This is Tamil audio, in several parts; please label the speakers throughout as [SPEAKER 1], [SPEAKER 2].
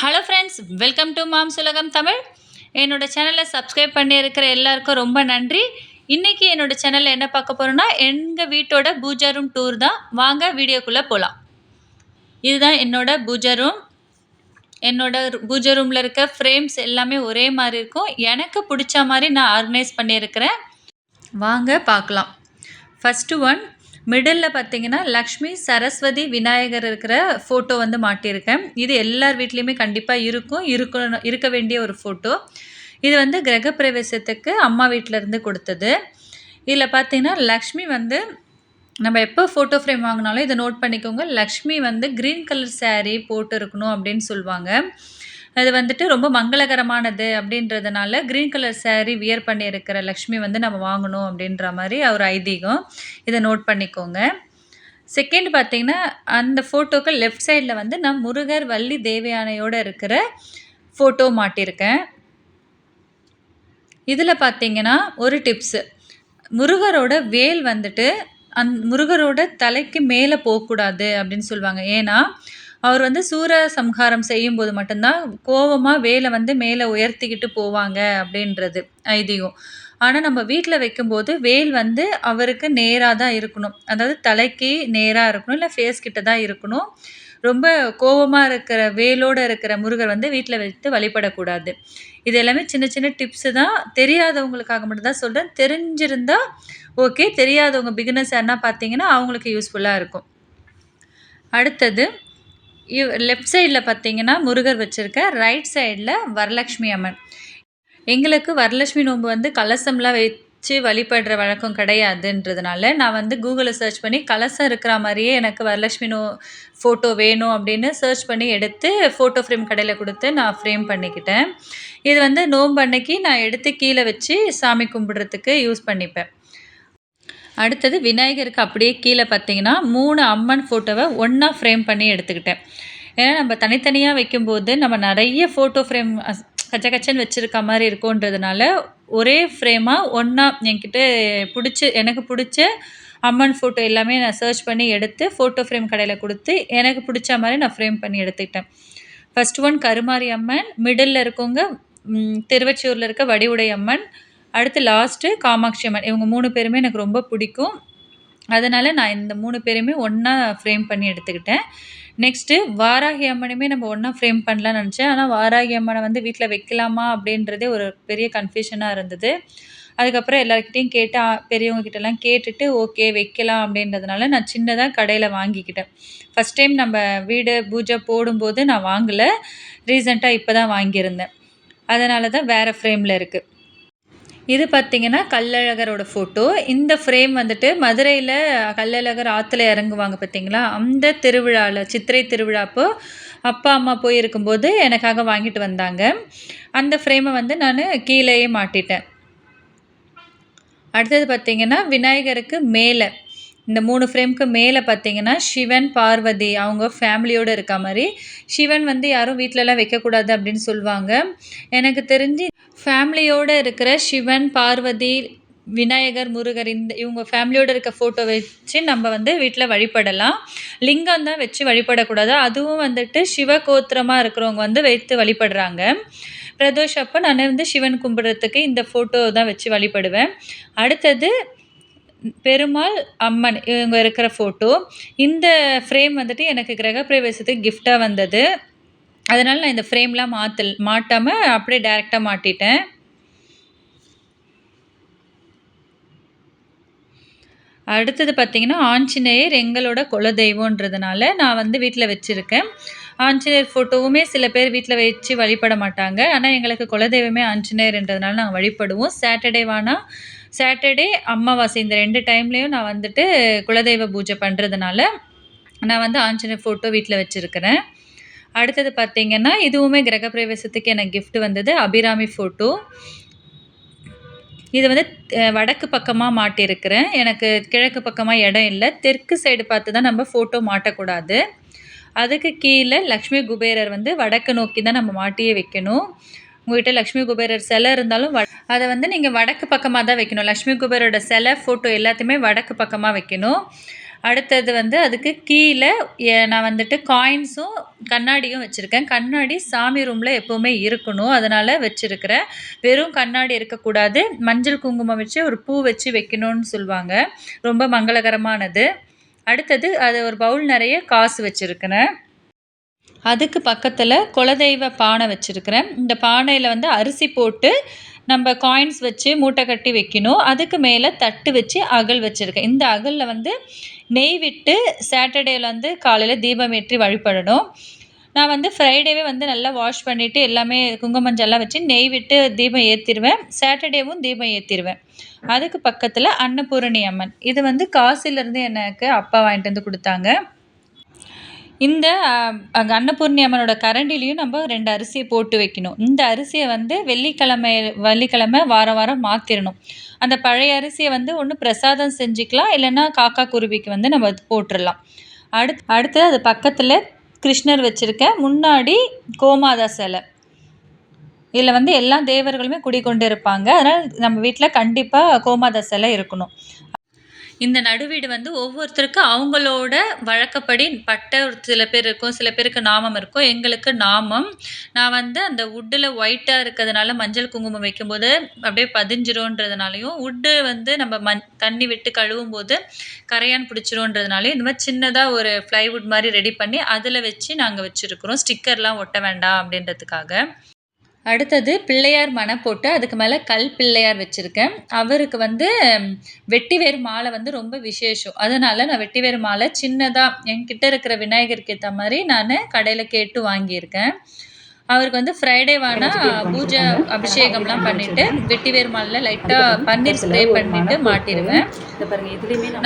[SPEAKER 1] ஹலோ ஃப்ரெண்ட்ஸ் வெல்கம் டு மாம் சுலகம் தமிழ் என்னோடய சேனலை சப்ஸ்கிரைப் பண்ணியிருக்கிற எல்லாருக்கும் ரொம்ப நன்றி. இன்றைக்கி என்னோடய சேனலில் என்ன பார்க்க போகிறோன்னா எங்கள் வீட்டோட பூஜா ரூம் டூர் தான். வாங்க வீடியோக்குள்ளே போகலாம் இதுதான் என்னோட பூஜா ரூம் என்னோடய பூஜா ரூமில் இருக்க ஃப்ரேம்ஸ் எல்லாமே ஒரே மாதிரி இருக்கும். எனக்கு பிடிச்ச மாதிரி நான் ஆர்கனைஸ் பண்ணியிருக்கிறேன். வாங்க பார்க்கலாம். ஃபஸ்ட்டு ஒன் மிடில் பார்த்தீங்கன்னா லக்ஷ்மி சரஸ்வதி விநாயகர் இருக்கிற ஃபோட்டோ வந்து மாட்டியிருக்கேன். இது எல்லார் வீட்லேயுமே கண்டிப்பாக இருக்கும். இருக்கணும் இருக்க வேண்டிய ஒரு ஃபோட்டோ இது வந்து கிரகப்பிரவேசத்துக்கு அம்மா வீட்டிலேருந்து கொடுத்தது. இதில் பார்த்தீங்கன்னா லக்ஷ்மி வந்து நம்ம எப்போ ஃபோட்டோ ஃப்ரேம் வாங்கினாலும் இதை நோட் பண்ணிக்கோங்க. லக்ஷ்மி வந்து க்ரீன் கலர் சேரீ போட்டு இருக்கணும் அப்படின்னு சொல்லுவாங்க. அது வந்துட்டு ரொம்ப மங்களகரமானது அப்படின்றதுனால க்ரீன் கலர் சேரீ வியர் பண்ணியிருக்கிற லக்ஷ்மி வந்து நம்ம வாங்கணும் அப்படின்ற மாதிரி ஒரு ஐதீகம். இதை நோட் பண்ணிக்கோங்க. செகண்ட் பார்த்தீங்கன்னா அந்த ஃபோட்டோக்கு லெஃப்ட் சைடில் வந்து நான் முருகர் வள்ளி தேவயானையோடு இருக்கிற ஃபோட்டோ மாட்டியிருக்கேன். இதில் பார்த்தீங்கன்னா ஒரு டிப்ஸு முருகரோட வேல் வந்துட்டு அந் முருகரோட தலைக்கு மேலே போகக்கூடாது அப்படின்னு சொல்லுவாங்க. ஏன்னா அவர் வந்து சூர சம்ஹாரம் செய்யும்போது மட்டும்தான் கோவமாக வேலை வந்து மேலே உயர்த்திக்கிட்டு போவாங்க அப்படின்றது ஐதீகம். ஆனால் நம்ம வீட்டில் வைக்கும்போது வேல் வந்து அவருக்கு நேராக தான் இருக்கணும். அதாவது தலைக்கு நேராக இருக்கணும் இல்லை ஃபேஸ் கிட்ட தான் இருக்கணும். ரொம்ப கோவமாக இருக்கிற வேலோடு இருக்கிற முருகர் வந்து வீட்டில் வைத்து வழிபடக்கூடாது. இது எல்லாமே சின்ன சின்ன டிப்ஸு தான். தெரியாதவங்களுக்காக மட்டும்தான் சொல்கிறேன் தெரிஞ்சிருந்தால் ஓகே தெரியாதவங்க பிகினர்ஸ் யாருன்னா பார்த்தீங்கன்னா அவங்களுக்கு யூஸ்ஃபுல்லாக இருக்கும். அடுத்தது இவ் லெஃப்ட் சைடில் பார்த்தீங்கன்னா முருகர் வச்சுருக்க ரைட் சைடில் வரலக்ஷ்மி அம்மன். எங்களுக்கு வரலட்சுமி நோன்பு வந்து கலசம்லாம் வச்சு வழிபடுற வழக்கம் கிடையாதுன்றதுனால நான் வந்து கூகுளில் சர்ச் பண்ணி கலசம் இருக்கிற மாதிரியே எனக்கு வரலட்சுமி நோ ஃபோட்டோ வேணும் அப்படின்னு சர்ச் பண்ணி எடுத்து ஃபோட்டோ ஃப்ரேம் கடையில் கொடுத்து நான் ஃப்ரேம் பண்ணிக்கிட்டேன். இது வந்து நோன்பு அன்னைக்கு நான் எடுத்து கீழே வச்சு சாமி கும்பிட்றதுக்கு யூஸ் பண்ணிப்பேன். அடுத்தது விநாயகருக்கு அப்படியே கீழே பார்த்தீங்கன்னா மூணு அம்மன் ஃபோட்டோவை ஒன்றா ஃப்ரேம் பண்ணி எடுத்துக்கிட்டேன். ஏன்னா நம்ம தனித்தனியாக வைக்கும்போது நம்ம நிறைய ஃபோட்டோ ஃப்ரேம் கச்ச கச்சன்னு வச்சுருக்க மாதிரி இருக்குன்றதுனால ஒரே ஃப்ரேமாக ஒன்றா என்கிட்ட பிடிச்சி எனக்கு பிடிச்ச அம்மன் ஃபோட்டோ எல்லாமே நான் சர்ச் பண்ணி எடுத்து ஃபோட்டோ ஃப்ரேம் கடையில் கொடுத்து எனக்கு பிடிச்ச மாதிரி நான் ஃப்ரேம் பண்ணி எடுத்துக்கிட்டேன். First one Karumari Amman middle இருக்கவங்க ம், இருக்க வடிவுடை அம்மன் அடுத்து லாஸ்ட்டு காமாட்சி அம்மன். இவங்க மூணு பேருமே எனக்கு ரொம்ப பிடிக்கும். அதனால் நான் இந்த மூணு பேருமே ஒன்றா ஃப்ரேம் பண்ணி எடுத்துக்கிட்டேன். நெக்ஸ்ட்டு வாராகி அம்மனுமே நம்ம ஒன்றா ஃப்ரேம் பண்ணலாம்னு நினச்சேன். ஆனால் வாராகி அம்மனை வந்து வீட்டில் வைக்கலாமா அப்படின்றதே ஒரு பெரிய கன்ஃபியூஷனாக இருந்தது. அதுக்கப்புறம் எல்லாருக்கிட்டையும் கேட்டு பெரியவங்க கிட்டலாம் கேட்டுட்டு ஓகே வைக்கலாம் அப்படின்றதுனால நான் சின்னதாக கடையில் வாங்கிக்கிட்டேன். ஃபஸ்ட் டைம் நம்ம வீடு பூஜை போடும்போது நான் வாங்கலை. ரீசெண்டாக இப்போ தான் வாங்கியிருந்தேன். அதனால தான் வேறு ஃப்ரேமில் இருக்குது இது பார்த்திங்கன்னா கள்ளழகரோட ஃபோட்டோ இந்த ஃப்ரேம் வந்துட்டு மதுரையில் கள்ளழகர் ஆற்றுல இறங்குவாங்க பார்த்தீங்களா அந்த திருவிழாவில் சித்திரை திருவிழா அப்போ அப்பா அம்மா போய் இருக்கும்போது எனக்காக வாங்கிட்டு வந்தாங்க. அந்த ஃப்ரேமை வந்து நான் கீழேயே மாட்டிட்டேன். அடுத்தது பார்த்திங்கன்னா விநாயகருக்கு மேலே. இந்த மூணு ஃப்ரேம்க்கு மேலே பார்த்தீங்கன்னா சிவன் பார்வதி அவங்க ஃபேமிலியோடு இருக்க மாதிரி. சிவன் வந்து யாரும் வீட்டிலலாம் வைக்கக்கூடாது அப்படின்னு சொல்லுவாங்க. எனக்கு தெரிஞ்சு ஃபேமிலியோடு இருக்கிற சிவன் பார்வதி விநாயகர் முருகர் இந்த இவங்க ஃபேமிலியோடு இருக்க ஃபோட்டோ வச்சு நம்ம வந்து வீட்டில் வழிபடலாம். லிங்கம் தான் வச்சு வழிபடக்கூடாது. அதுவும் வந்துட்டு சிவகோத்திரமாக இருக்கிறவங்க வந்து வைத்து வழிபடுறாங்க. பிரதோஷ் அப்போ நான் வந்து சிவன் கும்பிட்றதுக்கு இந்த ஃபோட்டோ தான் வச்சு வழிபடுவேன். அடுத்தது பெருமாள் அம்மன் இவங்க இருக்கிற ஃபோட்டோ இந்த ஃப்ரேம் வந்துட்டு எனக்கு கிரகப்பிரவேசத்துக்கு கிஃப்டாக வந்தது. அதனால் நான் இந்த ஃப்ரேம்லாம் மாற்றல் மாட்டாமல் அப்படியே டேரெக்டாக மாட்டிட்டேன். அடுத்தது பார்த்திங்கன்னா ஆஞ்சநேயர் எங்களோட குலதெய்வன்றதுனால நான் வந்து வீட்டில் வச்சுருக்கேன். ஆஞ்சநேயர் ஃபோட்டோவுமே சில பேர் வீட்டில் வச்சு வழிபட மாட்டாங்க. ஆனால் எங்களுக்கு குலதெய்வமே ஆஞ்சநேயர்ன்றதுனால நாங்கள் வழிபடுவோம். சாட்டர்டே வானா சாட்டர்டே அமாவாசை இந்த ரெண்டு டைம்லேயும் நான் வந்துட்டு குலதெய்வ பூஜை பண்ணுறதுனால நான் வந்து ஆஞ்சநேயர் ஃபோட்டோ வீட்டில் வச்சுருக்கிறேன். அடுத்தது பார்த்திங்கன்னா இதுவுமே கிரகப்பிரவேசத்துக்கு எனக்கு கிஃப்ட் வந்தது அபிராமி ஃபோட்டோ இது வந்து வடக்கு பக்கமாக மாட்டியிருக்கிறேன் எனக்கு கிழக்கு பக்கமாக இடம் இல்லை. தெற்கு சைடு பார்த்து தான் நம்ம ஃபோட்டோ மாட்டக்கூடாது. அதுக்கு கீழே லக்ஷ்மி குபேரர் வந்து வடக்கு நோக்கி தான் நம்ம மாட்டியே வைக்கணும். உங்கள்கிட்ட லக்ஷ்மி குபேரர் சிலை இருந்தாலும் வ அதை வந்து நீங்கள் வடக்கு பக்கமாக தான் வைக்கணும். லக்ஷ்மி குபேரோட சிலை ஃபோட்டோ எல்லாத்தையுமே வடக்கு பக்கமாக வைக்கணும். அடுத்தது வந்து அதுக்கு கீழே நான் வந்துட்டு காயின்ஸும் கண்ணாடியும் வச்சுருக்கேன். கண்ணாடி சாமி ரூமில் எப்போவுமே இருக்கணும். அதனால் வச்சுருக்கிறேன். வெறும் கண்ணாடி இருக்கக்கூடாது. மஞ்சள் குங்குமம் வச்சு ஒரு பூ வச்சு வைக்கணும்னு சொல்லுவாங்க. ரொம்ப மங்களகரமானது. அடுத்தது அது ஒரு பவுல் நிறைய காசு வச்சுருக்கிறேன். அதுக்கு பக்கத்தில் குலதெய்வ பானை வச்சுருக்கிறேன். இந்த பானையில் வந்து அரிசி போட்டு நம்ம காயின்ஸ் வச்சு மூட்டை கட்டி வைக்கணும். அதுக்கு மேலே தட்டு வச்சு அகல் வச்சுருக்கேன் இந்த அகலில் வந்து நெய் விட்டு சாட்டர்டேல வந்து காலையில் தீபம் ஏற்றி வழிபடணும். நான் வந்து ஃப்ரைடேவே வந்து நல்லா வாஷ் பண்ணிவிட்டு எல்லாமே குங்குமஞ்செல்லாம் வச்சு நெய் விட்டு தீபம் ஏற்றிடுவேன் சாட்டர்டேவும் தீபம் ஏற்றிடுவேன் அதுக்கு பக்கத்தில் அன்னபூரணி அம்மன். இது வந்து காசிலேருந்து எனக்கு அப்பா வாங்கிட்டு வந்து கொடுத்தாங்க. இந்த அன்னபூர்ணியம்மனோட அன்னபூர்ணி அம்மனோட கரண்டிலையும் நம்ம ரெண்டு அரிசியை போட்டு வைக்கணும். இந்த அரிசியை வந்து வெள்ளிக்கிழமை வெள்ளிக்கிழமை வாரம் வாரம் மாற்றிடணும் அந்த பழைய அரிசியை வந்து ஒன்று பிரசாதம் செஞ்சுக்கலாம் இல்லைன்னா காக்கா குருவிக்கு வந்து நம்ம போட்டுடலாம். அடுத் அடுத்தது அது பக்கத்தில் கிருஷ்ணர் வச்சுருக்கேன் முன்னாடி கோமாதா சிலை. இதில் வந்து எல்லா தேவர்களுமே குடிக்கொண்டு இருப்பாங்க அதனால் நம்ம வீட்டில் கண்டிப்பாக கோமாதா சிலை இருக்கணும். இந்த நடுவீடு வந்து ஒவ்வொருத்தருக்கும் அவங்களோட வழக்கப்படி பட்ட ஒரு சில பேர் இருக்கும் சில பேருக்கு நாமம் இருக்கும். எங்களுக்கு நாமம். நான் வந்து அந்த வுட்டில் ஒயிட்டாக இருக்கிறதுனால மஞ்சள் குங்குமம் வைக்கும்போது அப்படியே பதிஞ்சிரும்ன்றதுனாலையும் வுட்டு வந்து நம்ம மண் தண்ணி விட்டு கழுவும் போது கரையான் பிடிச்சிரும்ன்றதுனாலையும் இந்த மாதிரி சின்னதாக ஒரு ப்ளைவுட் மாதிரி ரெடி பண்ணி அதில் வச்சு நாங்கள் வச்சுருக்குறோம். ஸ்டிக்கர்லாம் ஒட்ட வேண்டாம் அப்படின்றதுக்காக. அடுத்தது பிள்ளையார் மனை போட்டு அதுக்கு மேலே கல் பிள்ளையார் வச்சுருக்கேன். அவருக்கு வந்து ம், வெட்டிவேர் மாலை வந்து ரொம்ப விசேஷம். அதனால நான் வெட்டிவேர் மாலை சின்னதாக என்கிட்ட இருக்கிற விநாயகருக்கு ஏற்ற மாதிரி நான் கடையில் கேட்டு வாங்கியிருக்கேன். அவருக்கு வந்து ஃப்ரைடே வேணா பூஜை அபிஷேகம்லாம் பண்ணிவிட்டு வெட்டிவேர் மாலையில் லைட்டாக பன்னீர் ஸ்ப்ரே பண்ணிவிட்டு மாட்டிடுவேன்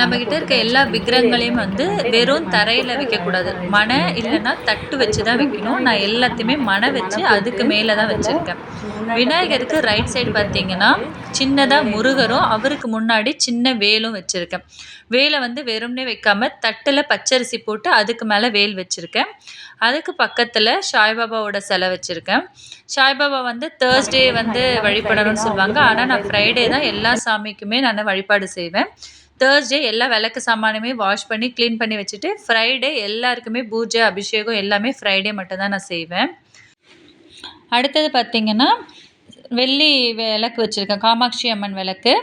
[SPEAKER 1] நம்ம கிட்ட இருக்க எல்லா விக்கிரகங்களையும் வந்து வெறும் தரையில் வைக்கக்கூடாது. மனை இல்லைன்னா தட்டு வச்சு தான் வைக்கணும். நான் எல்லாத்தையுமே மனை வச்சு அதுக்கு மேலே தான் வச்சுருக்கேன். விநாயகருக்கு ரைட் சைடு பார்த்தீங்கன்னா சின்னதாக முருகரும் அவருக்கு முன்னாடி சின்ன வேலும் வச்சுருக்கேன். வேலை வந்து வெறும்னே வைக்காம தட்டில் பச்சரிசி போட்டு அதுக்கு மேலே வேல் வச்சுருக்கேன். அதுக்கு பக்கத்தில் சாய்பாபாவோட சிலை வச்சுருக்கேன். சாய்பாபா வந்து தேர்ஸ்டே வந்து வழிபடணும்னு சொல்லுவாங்க. ஆனால் நான் ஃப்ரைடே தான் எல்லா சாமிக்குமே நான் வழிபாடு செய்வேன். தேர்ஸ்டே எல்லா விளக்கு சாமானுமே வாஷ் பண்ணி க்ளீன் பண்ணி வச்சுட்டு ஃப்ரைடே எல்லாருக்குமே பூஜை அபிஷேகம் எல்லாமே ஃப்ரைடே மட்டும்தான் நான் செய்வேன். அடுத்தது பார்த்திங்கன்னா வெள்ளி விளக்கு வச்சுருக்கேன் காமாட்சி அம்மன் விளக்கு.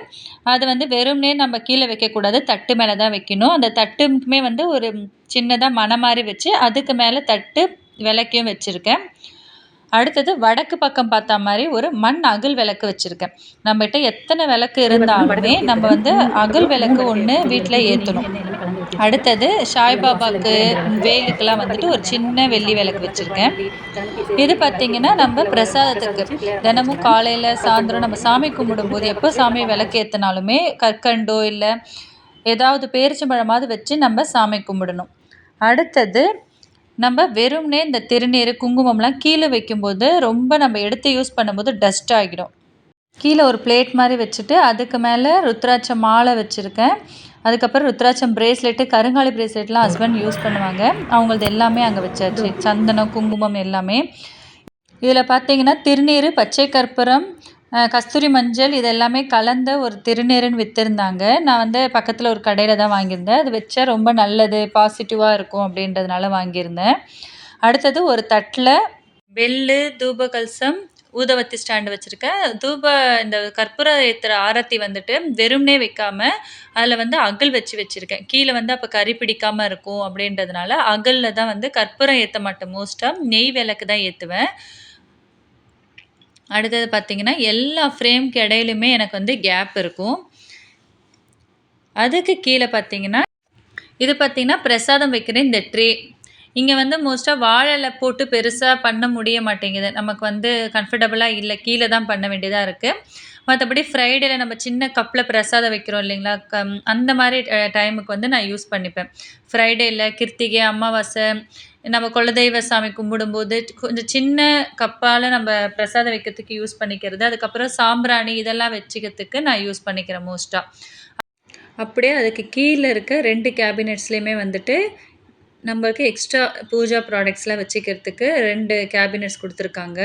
[SPEAKER 1] அது வந்து வெறும்னே நம்ம கீழே வைக்கக்கூடாது தட்டு மேலே தான் வைக்கணும். அந்த தட்டுக்குமே வந்து ஒரு சின்னதாக மன மாதிரி வச்சு அதுக்கு மேலே தட்டு விளக்கையும் வச்சுருக்கேன். அடுத்தது வடக்கு பக்கம் பார்த்தா மாதிரி ஒரு மண் அகல் விளக்கு வச்சுருக்கேன். நம்மகிட்ட எத்தனை விளக்கு இருந்தாலுமே நம்ம வந்து அகல் விளக்கு ஒன்று வீட்டில் ஏற்றணும் அடுத்தது சாய்பாபாவுக்கு வேலுக்கெல்லாம் வந்துட்டு ஒரு சின்ன வெள்ளி விளக்கு வச்சுருக்கேன். இது பார்த்திங்கன்னா நம்ம பிரசாதத்துக்கு. தினமும் காலையில் சாயந்தரம் நம்ம சாமி கும்பிடும்போது எப்போ சாமி விளக்கு ஏற்றினாலுமே கற்கண்டோ இல்லை ஏதாவது பேரிச்சம்பழமாவது வச்சு நம்ம சாமி கும்பிடணும். அடுத்தது நம்ம வெறும்னே இந்த திருநீர் குங்குமம்லாம் கீழே வைக்கும்போது ரொம்ப நம்ம எடுத்து யூஸ் பண்ணும்போது டஸ்ட் ஆகிடும். கீழே ஒரு பிளேட் மாதிரி வச்சுட்டு அதுக்கு மேலே ருத்ராட்ச மாலை வச்சுருக்கேன். அதுக்கப்புறம் ருத்ராட்சம் பிரேஸ்லெட்டு கருங்காலி பிரேஸ்லெட்லாம் ஹஸ்பண்ட் யூஸ் பண்ணுவாங்க. அவங்களது எல்லாமே அங்கே வச்சாச்சு. சந்தனம் குங்குமம் எல்லாமே. இதில் பார்த்தீங்கன்னா திருநீர் பச்சை கற்பூரம் கஸ்தூரி மஞ்சள் இது எல்லாமே கலந்த ஒரு திருநீருன்னு விற்றுருந்தாங்க நான் வந்து பக்கத்தில் ஒரு கடையில் தான் வாங்கியிருந்தேன். அது வச்சா ரொம்ப நல்லது பாசிட்டிவாக இருக்கும் அப்படின்றதுனால வாங்கியிருந்தேன். அடுத்தது ஒரு தட்டில் வெள்ளு தூப கல்சம் ஊதவத்தி ஸ்டாண்டு வச்சுருக்கேன். தூப இந்த கற்பூர ஏற்றுற ஆரத்தி வந்துட்டு வெறும்னே வைக்காமல் அதில் வந்து அகல் வச்சு வச்சுருக்கேன். கீழே வந்து அப்போ கறி பிடிக்காமல் இருக்கும் அப்படின்றதுனால அகலில் தான் வந்து கற்பூரம் ஏற்ற மாட்டேன். மோஸ்ட்டாக நெய் விளக்கு தான் ஏற்றுவேன் அடுத்தது பார்த்திங்கன்னா எல்லா ஃப்ரேம்க்கு இடையிலுமே எனக்கு வந்து கேப் இருக்கும். அதுக்கு கீழே பார்த்தீங்கன்னா இது பார்த்தீங்கன்னா பிரசாதம் வைக்கிற இந்த ட்ரே இங்கே வந்து மோஸ்ட்டாக வாழை போட்டு பெருசாக பண்ண முடிய மாட்டேங்குது. நமக்கு வந்து கம்ஃபர்டபுளாக இல்லை கீழே தான் பண்ண வேண்டியதாக இருக்குது மற்றபடி ஃப்ரைடேல நம்ம சின்ன கப்பில் பிரசாதம் வைக்கிறோம் இல்லைங்களா? கம் அந்த மாதிரி டைமுக்கு வந்து நான் யூஸ் பண்ணிப்பேன். ஃப்ரைடேயில் கிருத்திகை அமாவாசை நம்ம குலதெய்வ சாமி கும்பிடும்போது கொஞ்சம் சின்ன கப்பால் நம்ம பிரசாதம் வைக்கிறதுக்கு யூஸ் பண்ணிக்கிறது. அதுக்கப்புறம் சாம்பிராணி இதெல்லாம் வச்சுக்கிறதுக்கு நான் யூஸ் பண்ணிக்கிறேன் மோஸ்ட்டாக அப்படியே அதுக்கு கீழே இருக்க ரெண்டு கேபினெட்ஸ்லேயுமே வந்துட்டு நம்மளுக்கு எக்ஸ்ட்ரா பூஜா ப்ராடக்ட்ஸ்லாம் வச்சுக்கிறதுக்கு ரெண்டு கேபினட்ஸ் கொடுத்துருக்காங்க.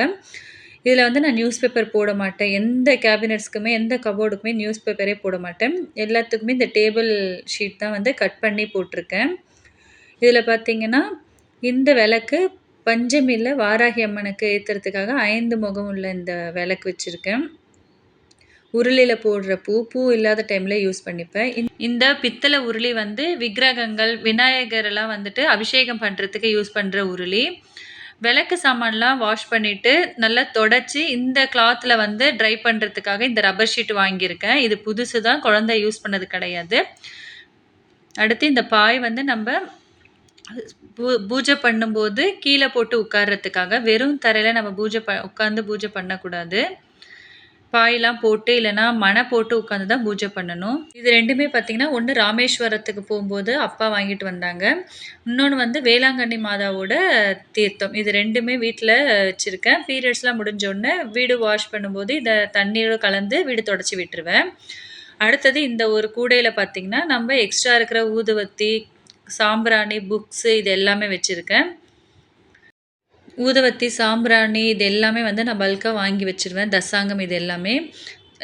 [SPEAKER 1] இதில் வந்து நான் நியூஸ் பேப்பர் போட மாட்டேன். எந்த கேபினட்ஸ்க்குமே எந்த கபோர்டுக்குமே நியூஸ் பேப்பரே போட மாட்டேன். எல்லாத்துக்குமே இந்த டேபிள் ஷீட் தான் வந்து கட் பண்ணி போட்டிருக்கேன். இதில் பார்த்திங்கன்னா இந்த விளக்கு பஞ்சமியில் வாராகி அம்மனுக்கு ஏற்றுறதுக்காக ஐந்து முகம் உள்ள இந்த விளக்கு வச்சுருக்கேன். உருளியில் போடுற பூ பூ இல்லாத டைமில் யூஸ் பண்ணிப்பேன். இந்த- இந்த பித்தளை உருளி வந்து விக்கிரகங்கள் விநாயகரெல்லாம் வந்துட்டு அபிஷேகம் பண்ணுறதுக்கு யூஸ் பண்ணுற உருளி. விளக்கு சாமான்லாம் வாஷ் பண்ணிவிட்டு நல்லா தொடச்சி இந்த கிளாத்தில் வந்து ட்ரை பண்ணுறதுக்காக இந்த ரப்பர் ஷீட் வாங்கியிருக்கேன். இது புதுசு தான் குழந்தை யூஸ் பண்ணது கிடையாது. அடுத்து இந்த பாய் வந்து நம்ம பூ பூஜை பண்ணும்போது கீழே போட்டு உட்கார்றதுக்காக வெறும் தரையில் நம்ம பூஜை ப உட்காந்து பூஜை பண்ணக்கூடாது. பாயெல்லாம் போட்டு இல்லைன்னா மனை போட்டு உட்காந்து தான் பூஜை பண்ணணும். இது ரெண்டுமே பார்த்திங்கன்னா ஒன்று ராமேஸ்வரத்துக்கு போகும்போது அப்பா வாங்கிட்டு வந்தாங்க. இன்னொன்று வந்து வேளாங்கண்ணி மாதாவோட தீர்த்தம். இது ரெண்டுமே வீட்டில் வச்சுருக்கேன். பீரியட்ஸ்லாம் முடிஞ்சோடனே வீடு வாஷ் பண்ணும்போது இதை தண்ணீரோட கலந்து வீடு தொடச்சி விட்டுருவேன். அடுத்தது இந்த ஒரு கூடையில் பார்த்திங்கன்னா நம்ம எக்ஸ்ட்ரா இருக்கிற ஊதுவத்தி சாம்பிராணி புக்ஸு இது எல்லாமே வச்சுருக்கேன். ஊதுவத்தி சாம்பிராணி இது எல்லாமே வந்து நான் பல்காக வாங்கி வச்சுருவேன். தசாங்கம் இது எல்லாமே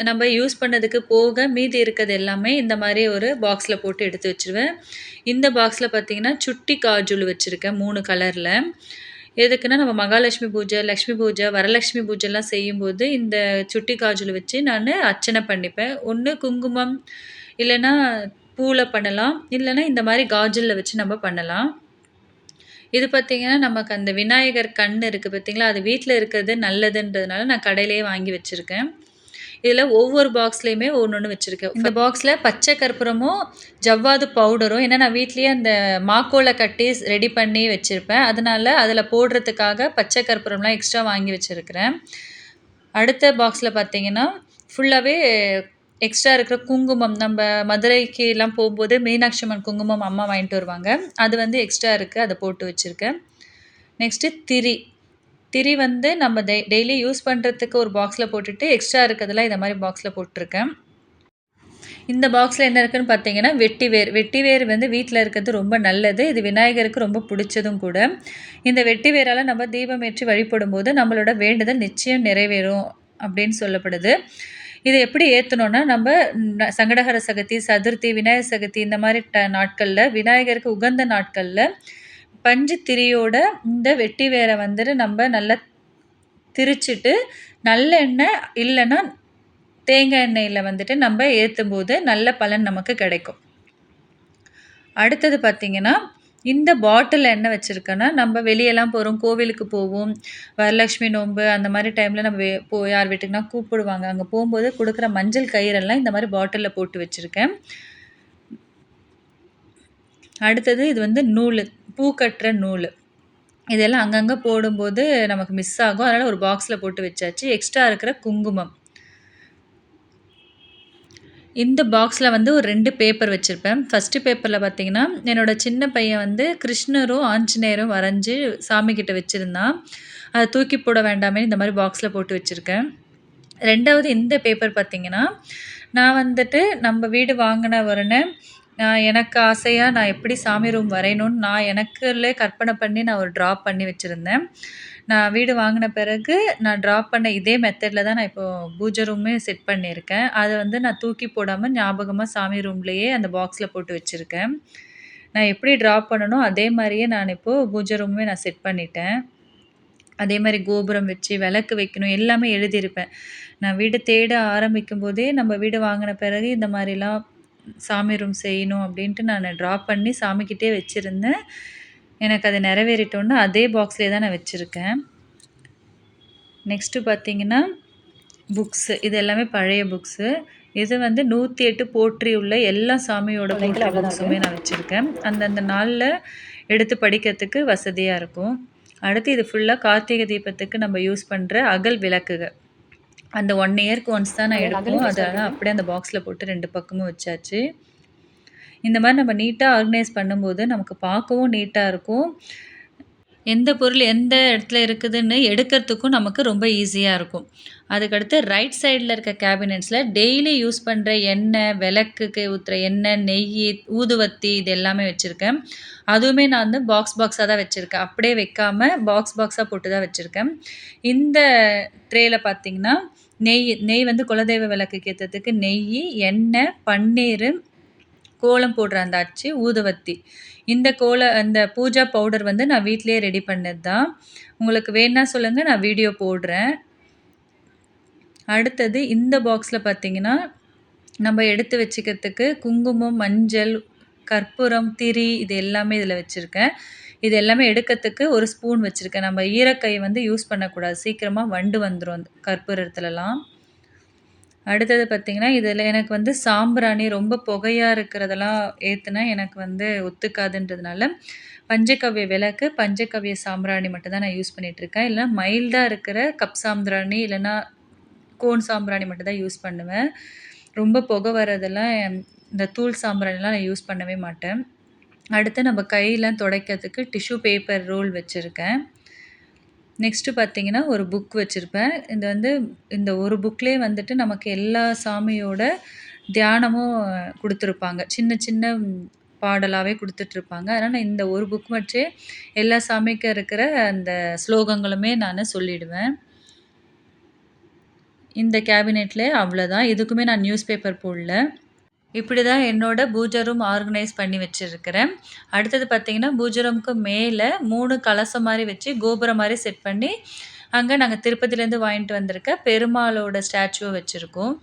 [SPEAKER 1] நம்ம யூஸ் பண்ணதுக்கு போக மீதி இருக்கிறது எல்லாமே இந்த மாதிரி ஒரு பாக்ஸில் போட்டு எடுத்து வச்சுருவேன். இந்த பாக்ஸில் பார்த்திங்கன்னா சுட்டி காஜுல் வச்சுருக்கேன் மூணு கலரில் எதுக்குன்னா நம்ம மகாலட்சுமி பூஜை லக்ஷ்மி பூஜை வரலட்சுமி பூஜைலாம் செய்யும்போது இந்த சுட்டி காஜுல் வச்சு நான் அர்ச்சனை பண்ணிப்பேன். ஒன்று குங்குமம் இல்லைன்னா பூவில் பண்ணலாம் இல்லைன்னா இந்த மாதிரி காஜலில் வச்சு நம்ம பண்ணலாம். இது பார்த்திங்கன்னா நமக்கு அந்த விநாயகர் கண் இருக்குது பார்த்திங்களா அது வீட்டில் இருக்கிறது நல்லதுன்றதுனால நான் கடையிலேயே வாங்கி வச்சுருக்கேன். இதில் ஒவ்வொரு பாக்ஸ்லேயுமே ஒன்று ஒன்று வச்சுருக்கேன். இந்த பாக்ஸில் பச்சை கற்பூரமும் ஜவ்வாது பவுடரும் ஏன்னா நான் வீட்லேயே அந்த மாக்கோலை கட்டி ரெடி பண்ணி வச்சுருப்பேன். அதனால அதில் போடுறதுக்காக பச்சை கற்பூரம்லாம் எக்ஸ்ட்ரா வாங்கி வச்சுருக்கிறேன். அடுத்த பாக்ஸில் பார்த்திங்கன்னா ஃபுல்லாகவே எக்ஸ்ட்ரா இருக்கிற குங்குமம் நம்ம மதுரைக்கு எல்லாம் போகும்போது மீனாட்சி அம்மன் குங்குமம் அம்மா வாங்கிட்டு வருவாங்க. அது வந்து எக்ஸ்ட்ரா இருக்குது அதை போட்டு வச்சுருக்கேன். நெக்ஸ்ட்டு திரி. திரி வந்து நம்ம டெய் டெய்லி யூஸ் பண்ணுறதுக்கு ஒரு பாக்ஸில் போட்டுட்டு எக்ஸ்ட்ரா இருக்கிறதெல்லாம் இந்த மாதிரி பாக்ஸில் போட்டிருக்கேன். இந்த பாக்ஸில் என்ன இருக்குன்னு பார்த்தீங்கன்னா வெட்டிவேர். வெட்டிவேர் வந்து வீட்டில் இருக்கிறது ரொம்ப நல்லது. இது விநாயகருக்கு ரொம்ப பிடிச்சதும் கூட. இந்த வெட்டி வேரால் நம்ம தீபம் ஏற்றி வழிபடும் போது நம்மளோட வேண்டுதல் நிச்சயம் நிறைவேறும் அப்படின்னு சொல்லப்படுது. இதை எப்படி ஏற்றணுன்னா நம்ம சங்கடகர சதுர்த்தி சதுர்த்தி விநாயகர் சதுர்த்தி இந்த மாதிரி ட நாட்களில் விநாயகருக்கு உகந்த நாட்களில் பஞ்சு திரியோட இந்த வெட்டி வேரை வந்துட்டு நம்ம நல்லா திரிச்சிட்டு நல்லெண்ணெய் இல்லைன்னா தேங்காய் எண்ணெயில் வந்துட்டு நம்ம ஏற்றும் போது நல்ல பலன் நமக்கு கிடைக்கும். அடுத்தது பார்த்திங்கன்னா இந்த பாட்டில் என்ன வச்சுருக்கேன்னா நம்ம வெளியெல்லாம் போகிறோம் கோவிலுக்கு போவோம் வரலட்சுமி நோன்பு அந்த மாதிரி டைமில் நம்ம போ யார் வீட்டுக்குனா கூப்பிடுவாங்க. அங்கே போகும்போது கொடுக்குற மஞ்சள் கயிறெல்லாம் இந்த மாதிரி பாட்டிலில் போட்டு வச்சுருக்கேன். அடுத்தது இது வந்து நூல் பூ கட்டுற நூல். இதெல்லாம் அங்கங்கே போடும்போது நமக்கு மிஸ் ஆகும். அதனால் ஒரு பாக்ஸில் போட்டு வச்சாச்சு. எக்ஸ்ட்ரா இருக்கிற குங்குமம். இந்த பாக்ஸில் வந்து ஒரு ரெண்டு பேப்பர் வச்சுருப்பேன். ஃபஸ்ட்டு பேப்பரில் பார்த்தீங்கன்னா என்னோட சின்ன பையன் வந்து கிருஷ்ணரும் ஆஞ்சநேயரும் வரைஞ்சி சாமிக்கிட்ட வச்சுருந்தான். அதை தூக்கி போட வேண்டாமே இந்த மாதிரி பாக்ஸில் போட்டு வச்சுருக்கேன். ரெண்டாவது இந்த பேப்பர் பார்த்தீங்கன்னா நான் வந்துட்டு நம்ம வீடு வாங்கின உடனே நான் எனக்கு ஆசையாக நான் எப்படி சாமி ரூம் வரையணும்னு நான் எனக்குள்ளே கற்பனை பண்ணி நான் ஒரு ட்ரா பண்ணி வச்சுருந்தேன். நான் வீடு வாங்கின பிறகு நான் ட்ரா பண்ண இதே மெத்தடில் தான் நான் இப்போது பூஜை ரூமே செட் பண்ணியிருக்கேன். அதை வந்து நான் தூக்கி போடாமல் ஞாபகமாக சாமி ரூம்லேயே அந்த பாக்ஸில் போட்டு வச்சுருக்கேன். நான் எப்படி ட்ரா பண்ணனோ அதே மாதிரியே நான் இப்போது பூஜை ரூமே நான் செட் பண்ணிட்டேன். அதே மாதிரி கோபுரம் வச்சு விளக்கு வைக்கணும் எல்லாமே எழுதியிருப்பேன். நான் வீடு தேட ஆரம்பிக்கும் போதே நம்ம வீடு வாங்கின பிறகு இந்த மாதிரிலாம் சாமி ரூம் செய்யணும் அப்படின்ட்டு நான் ட்ரா பண்ணி சாமிக்கிட்டே வச்சுருந்தேன். எனக்கு அது நிறைவேறிட்டோன்னு அதே பாக்ஸ்லேயே தான் நான் வச்சுருக்கேன். நெக்ஸ்ட்டு பார்த்தீங்கன்னா புக்ஸு இது எல்லாமே பழைய புக்ஸு இது வந்து நூற்றி எட்டு போற்றி உள்ள எல்லா சாமியோட போற்றி புக்ஸுமே நான் வச்சுருக்கேன். அந்தந்த நாளில் எடுத்து படிக்கிறதுக்கு வசதியாக இருக்கும். அடுத்து இது ஃபுல்லாக கார்த்திகை தீபத்துக்கு நம்ம யூஸ் பண்ணுற அகல் விளக்குகள். அந்த ஒன் இயர்க்கு ஒன்ஸ் தான் நான் எடுப்போம். அதெல்லாம் அப்படியே அந்த பாக்ஸில் போட்டு ரெண்டு பக்கமும் வச்சாச்சு. இந்த மாதிரி நம்ம நீட்டாக ஆர்கனைஸ் பண்ணும்போது நமக்கு பார்க்கவும் நீட்டாக இருக்கும். எந்த பொருள் எந்த இடத்துல இருக்குதுன்னு எடுக்கிறதுக்கும் நமக்கு ரொம்ப ஈஸியாக இருக்கும். அதுக்கடுத்து ரைட் சைடில் இருக்க கேபினெட்ஸில் டெய்லி யூஸ் பண்ணுற எண்ணெய் விளக்குக்கு ஊற்றுற எண்ணெய் நெய் ஊதுவத்தி இது எல்லாமே வச்சுருக்கேன். அதுவுமே நான் வந்து பாக்ஸ் பாக்ஸாக தான் வச்சுருக்கேன். அப்படியே வைக்காமல் பாக்ஸ் பாக்ஸாக போட்டு தான் வச்சுருக்கேன். இந்த ட்ரேயில் பார்த்தீங்கன்னா நெய் நெய் வந்து குலதெய்வ விளக்கு கேத்ததுக்கு நெய் எண்ணெய் பன்னீர் கோலம் போடுற அந்த அச்சு ஊதுவத்தி. இந்த கோல அந்த பூஜா பவுடர் வந்து நான் வீட்டிலேயே ரெடி பண்ணது தான் உங்களுக்கு வேணா சொல்லுங்கள் நான் வீடியோ போடுறேன். அடுத்தது இந்த பாக்ஸில் பார்த்தீங்கன்னா நம்ம எடுத்து வச்சுக்கிறதுக்கு குங்குமம் மஞ்சள் கற்பூரம் திரி இது எல்லாமே இதில் வச்சுருக்கேன். இது எல்லாமே எடுக்கிறதுக்கு ஒரு ஸ்பூன் வச்சுருக்கேன். நம்ம ஈரக்கை வந்து யூஸ் பண்ணக்கூடாது. சீக்கிரமாக வண்டு வந்துடும் அந்த கற்பூரத்துலலாம். அடுத்தது பார்த்திங்கன்னா இதில் எனக்கு வந்து சாம்பிராணி ரொம்ப புகையாக இருக்கிறதெல்லாம் ஏற்றுனா எனக்கு வந்து ஒத்துக்காதுன்றதுனால பஞ்சகவ்ய விளக்கு பஞ்சகவ்ய சாம்பிராணி மட்டும்தான் நான் யூஸ் பண்ணிகிட்ருக்கேன் இல்லைனா மைல்டாக இருக்கிற கப் சாம்பிராணி இல்லைனா கோன் சாம்பிராணி மட்டும்தான் யூஸ் பண்ணுவேன். ரொம்ப புகை வர்றதெல்லாம் இந்த தூள் சாம்பிராணிலாம் நான் யூஸ் பண்ணவே மாட்டேன். அடுத்து நம்ம கையெல்லாம் துடைக்கிறதுக்கு டிஷ்யூ பேப்பர் ரோல் வச்சுருக்கேன். நெக்ஸ்ட்டு பார்த்தீங்கன்னா ஒரு புக் வச்சுருப்பேன். இது வந்து இந்த ஒரு புக்லேயே வந்துட்டு நமக்கு எல்லா சாமியோட தியானமும் கொடுத்துருப்பாங்க. சின்ன சின்ன பாடலாகவே கொடுத்துட்ருப்பாங்க. அதனால் நான் இந்த ஒரு புக் வச்சே எல்லா சாமிக்கும் இருக்கிற அந்த ஸ்லோகங்களுமே நான் சொல்லிடுவேன். இந்த கேபினெட்டில் அவ்வளோதான் இதுக்குமே நான் நியூஸ் பேப்பர் போடல. இப்படி தான் என்னோட பூஜை ரூம் ஆர்கனைஸ் பண்ணி வச்சுருக்கிறேன். அடுத்தது பார்த்திங்கன்னா பூஜை ரூமுக்கு மேலே மூணு கலசம் மாதிரி வச்சு கோபுரம் மாதிரி செட் பண்ணி அங்கே நாங்கள் திருப்பதிலேருந்து வாங்கிட்டு வந்திருக்க பெருமாளோட ஸ்டாச்சுவை வச்சுருக்கோம்.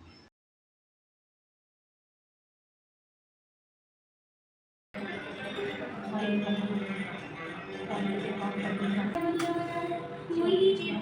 [SPEAKER 2] விடிய